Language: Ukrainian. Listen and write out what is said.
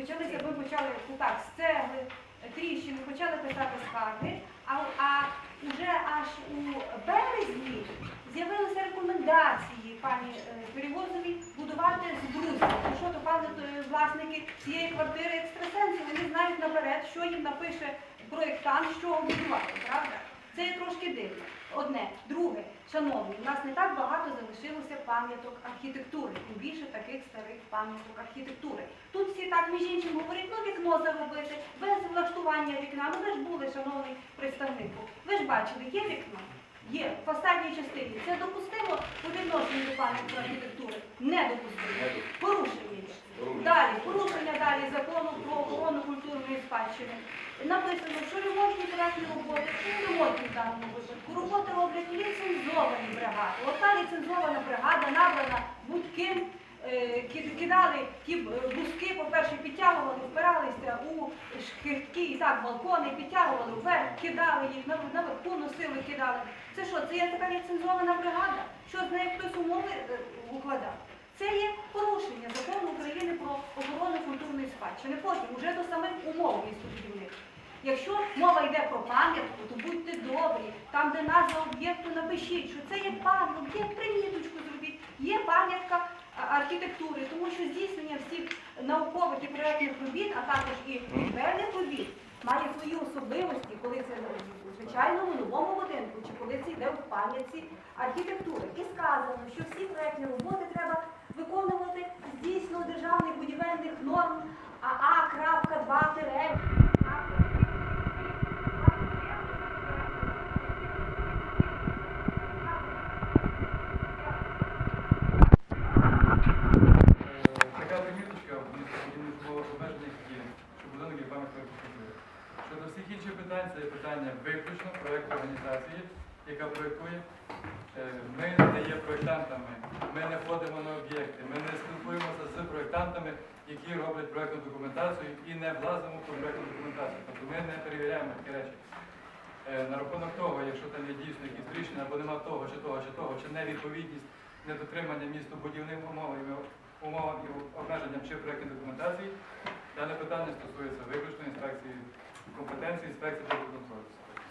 почалися, ми почали ну, так, з цегли, тріщини, почали писати скарги, а, а вже аж у березні з'явилися рекомендації пані е, Перевозовій будувати з брусу. Ну що то пане власники цієї квартири екстрасенси, вони знають наперед, що їм напише проєктант, чого будувати, правда? Це є трошки дивно. Одне. Друге, шановні, у нас не так багато залишилося пам'яток архітектури, тим більше таких старих пам'яток архітектури. Тут всі так між іншим говорять, ну вікно заробити, без влаштування вікна. Ну ви ж були, шановний представнику. Ви ж бачили, є вікно? Є в фасадній частині. Це допустимо по відношенню до пам'яток архітектури? Недопустимо. Порушення. Далі, порушення далі закону спадщини. Написано, що ремонтні проектні роботи, чи ремонтні в даному випадку, роботи роблять ліцензовані бригади. Ота ліцензована бригада набрана будь-ким, е, кидали ті б- бузки, по-перше, підтягували, впиралися у шкіртки і так балкони, підтягували вверх, кидали їх на- наверху, носили, кидали. Це що, це є така ліцензована бригада? Що з нею хтось умови е, укладав? Це є порушення закону України про охорону культурної спадщини. Потім уже до самих умов містобудівних. Якщо мова йде про пам'ятку, то будьте добрі, там, де назва об'єкту, напишіть, що це є пам'ятка, є приміточку зробіть, є пам'ятка архітектури, тому що здійснення всіх наукових і проєктних робіт, а також і будівельних робіт, має свої особливості, коли це в звичайному новому будинку, чи коли це йде в пам'ятці архітектури. І сказано, що всі проєктні роботи треба всіх інших питань, це питання виключно проєкту організації, яка проєктує. Е, Ми не є проєктантами, ми не ходимо на об'єкти, ми не спілкуємося з проєктантами, які роблять проєктну документацію і не влазимо в проєктну документацію. Тобто ми не перевіряємо такі речі. Е, На рахунок того, якщо там є дійсно якісь рішення, або нема того, чи того, чи того, чи невідповідність, недотримання містобудівним умовам, і- умовам і обмеженням чи проєктної документації, дане питання стосується виключно інспекції компетенції інспекції контролю.